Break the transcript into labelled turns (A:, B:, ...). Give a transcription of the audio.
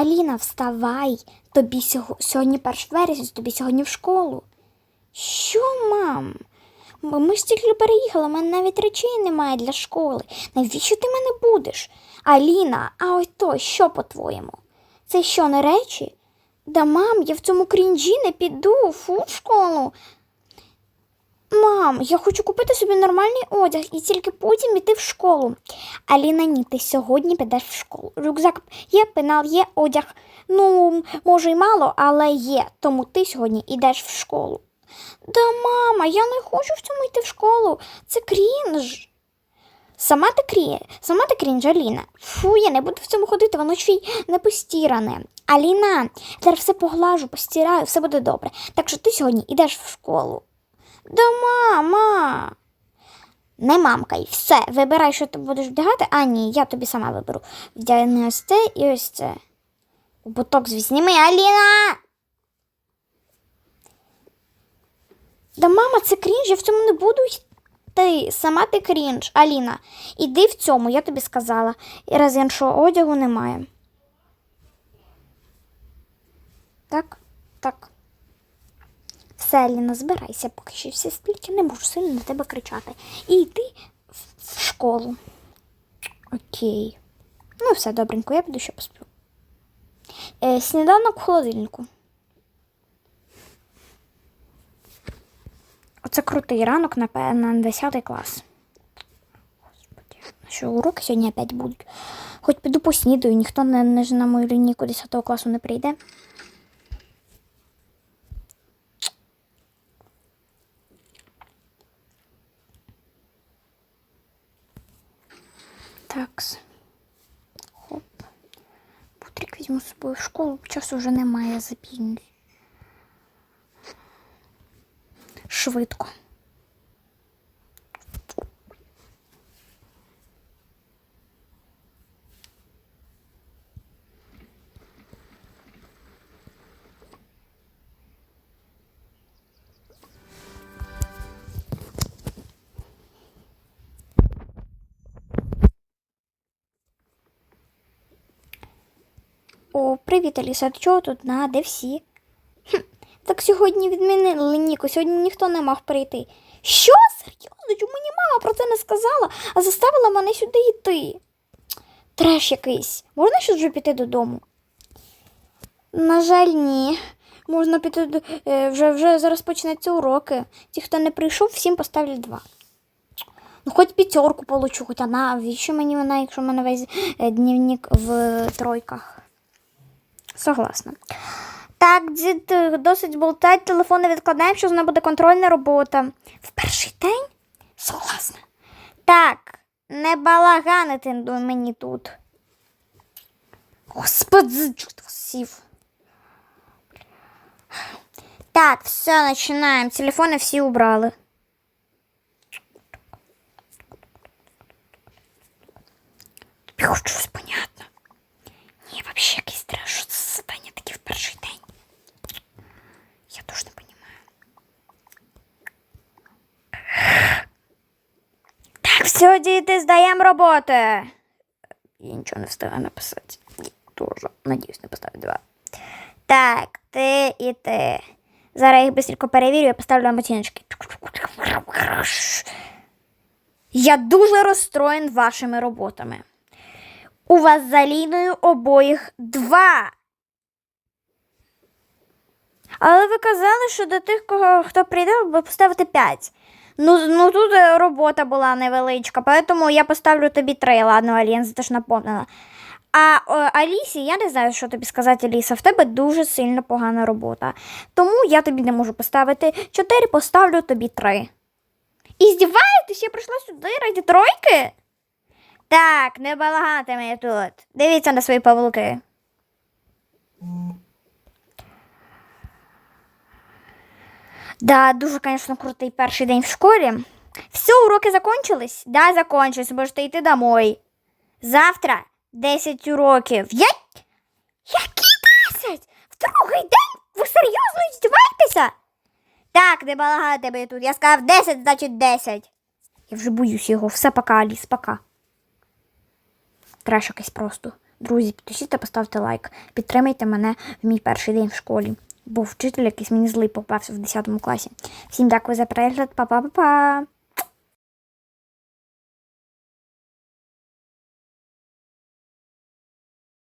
A: Аліна, вставай. Тобі сього- сьогодні 1 вересня, тобі сьогодні в школу. Що, мам? Ми ж тільки переїхали, у мене навіть речей немає для школи. Навіщо ти мене будеш? Аліна, а ось то, що по-твоєму? Це що, не речі? Да, мам, я в цьому крінжі не піду, фу, в школу. Мам, я хочу купити собі нормальний одяг і тільки потім іти в школу. Аліна, ні, ти сьогодні підеш в школу. Рюкзак є, пенал є, одяг. Ну, може, й мало, але є. Тому ти сьогодні йдеш в школу. Да, мама, я не хочу в цьому йти в школу. Це крінж. Сама ти крі... сама ти крінж, Аліна. Фу, я не буду в цьому ходити, воно ще й не постіране. Аліна, зараз все поглажу, постираю, все буде добре. Так що ти сьогодні йдеш в школу. Да, мама. Не мамкай, все, вибирай, що ти будеш вдягати. А, ні, я тобі сама виберу. Вдягни ось це і ось це. Буток зніми, Аліна. Да, мама, це крінж, я в цьому не буду йти. Сама ти крінж, Аліна. Іди в цьому, я тобі сказала. І раз іншого одягу немає. Так, так. Все, Аліна, збирайся, поки ще всі сплять, не можу сильно на тебе кричати. І йди в- школу. Окей. Ну, все добренько, я піду ще посплю. Е, сніданок в холодильнику. Оце крутий ранок на, на 10 клас. Господи, що уроки сьогодні опять будуть. Хоч піду поснідаю, ніхто не, не на мою лінійку 10 класу не прийде. Такс. Хоп. Бутрик візьму з собою в школу, часу вже немає, запізнюсь. Швидко. О, привіт, Аліса. Чого тут? На, де всі? Хм, так сьогодні відмінили Ніку, сьогодні ніхто не мав прийти. Що? Серйозно? Чому мені мама про це не сказала, а заставила мене сюди йти? Треш якийсь. Можна щось вже піти додому? На жаль, ні. Можна піти е, вже, вже зараз почнуться уроки. Ті, хто не прийшов, всім поставлять два. Ну, хоч п'ятерку получу, хоч вона. Навіщо мені вона, якщо в мене весь е, дневник в тройках? Согласна. Так, дід, е, досить болтать, телефон не відкладаємо, що з нею буде контрольна робота. В перший день? Согласна. Так, не балаганити мені тут. Господи, вас сів. Так, все, починаємо. Телефони всі убрали. Тобі хоч щось понятно. Ні, вообще якийсь треш. Що це за задання такі в перший день? Я теж не розумію. Так, все, діти, здаємо роботи. Я нічого не встигаю написати. Тоже, надіюсь, не поставлю два. Так, ти і ти. Зараз я їх швидко перевірю і поставлю вам. Я дуже розстроєн вашими роботами. У вас за Ліною обоїх два. Але ви казали, що до тих, кого хто прийде, ви поставите п'ять. Ну, ну тут е, робота була невеличка, тому я поставлю тобі три. Ладно, Алін, за те ж напомнила. А о, Алісі, я не знаю, що тобі сказати, Аліса. В тебе дуже сильно погана робота. Тому я тобі не можу поставити чотири, поставлю тобі три. І здіваєтесь, я прийшла сюди раді тройки? Так, не балагати мене тут. Дивіться на свої павлуки. Да, дуже, звісно, крутий перший день в школі. Все, уроки закончились? Да, закончились, можете йти домой. Завтра 10 уроків. Я... Які 10? В другий день? Ви серйозно здіваєтеся? Так, не балагати мене тут. Я сказав 10, значить 10. Я вже боюсь його. Все пока, Аліс, пока. Треш якийсь просто. Друзі, підпишіться та поставте лайк. Підтримайте мене в мій перший день в школі. Був вчитель якийсь мені злий попався в 10 класі. Всім дякую за перегляд. Па-па-па-па!